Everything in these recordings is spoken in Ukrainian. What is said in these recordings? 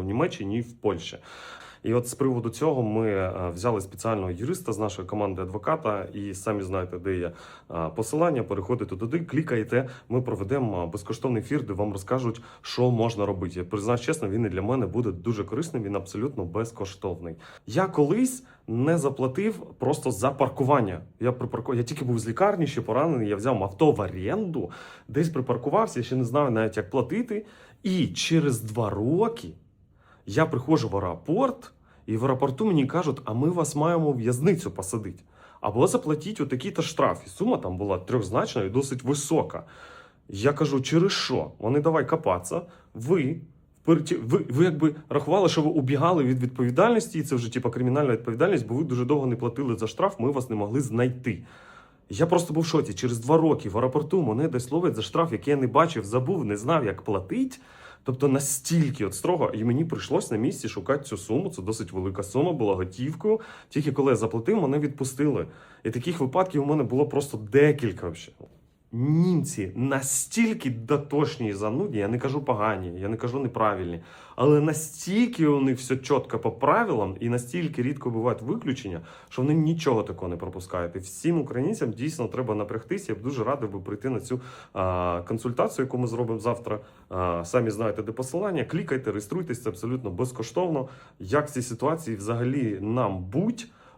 в Німеччині і в Польщі. І от з приводу цього ми е, взяли спеціального юриста з нашої команди адвоката, і самі знаєте, де є е, посилання. Переходите туди, клікаєте. Ми проведемо е, безкоштовний ефір, де вам розкажуть, що можна робити. Я признаюсь чесно, він і для мене буде дуже корисним. Він абсолютно безкоштовний. Я колись не заплатив просто за паркування. Я припарку... я тільки був з лікарні, ще поранений. Я взяв авто в оренду, десь припаркувався, ще не знаю навіть як платити. І через два роки я приходжу в аеропорт, і в аеропорту мені кажуть, а ми вас маємо в в'язницю посадити. Або заплатіть отакий-то штраф. І сума там була трьохзначна і досить висока. Я кажу, через що? Вони давай копатися. Ви, ви, ви якби рахували, що ви убігали від відповідальності, і це вже типа кримінальна відповідальність, бо ви дуже довго не платили за штраф, ми вас не могли знайти. Я просто був в шоці. Через два роки в аеропорту мене десь ловить за штраф, який я не бачив, забув, не знав, як платити. Тобто настільки от строго, і мені прийшлось на місці шукати цю суму. Це досить велика сума, була готівкою. Тільки коли я заплатив, мене відпустили. І таких випадків у мене було просто декілька. Вообще. Німці настільки дотошні і занудні, я не кажу погані, я не кажу неправильні, але настільки них все чітко по правилам, і настільки рідко бувають виключення, що вони нічого такого не пропускають. І всім українцям дійсно треба напрягтися. Я б дуже радив би прийти на цю а, консультацію, яку ми зробимо завтра. А, самі знаєте, де посилання. Клікайте, реєструйтесь, це абсолютно безкоштовно. Як в цій ситуації взагалі нам будь?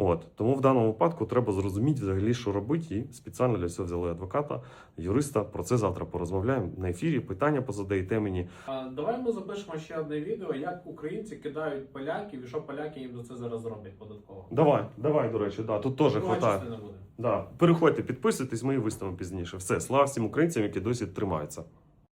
От тому в даному випадку треба зрозуміти взагалі, що робити, і спеціально для цього взяли адвоката, юриста. Про це завтра порозмовляємо на ефірі. Питання позадаєте мені. А, Давай ми запишемо ще одне відео, як українці кидають поляків і що поляки їм за це зараз роблять податково. Давай, давай, до речі, да, тут теж хватає. буде. Да. Переходьте, підписуйтесь, ми її виставимо пізніше. Все, слава всім українцям, які досі тримаються.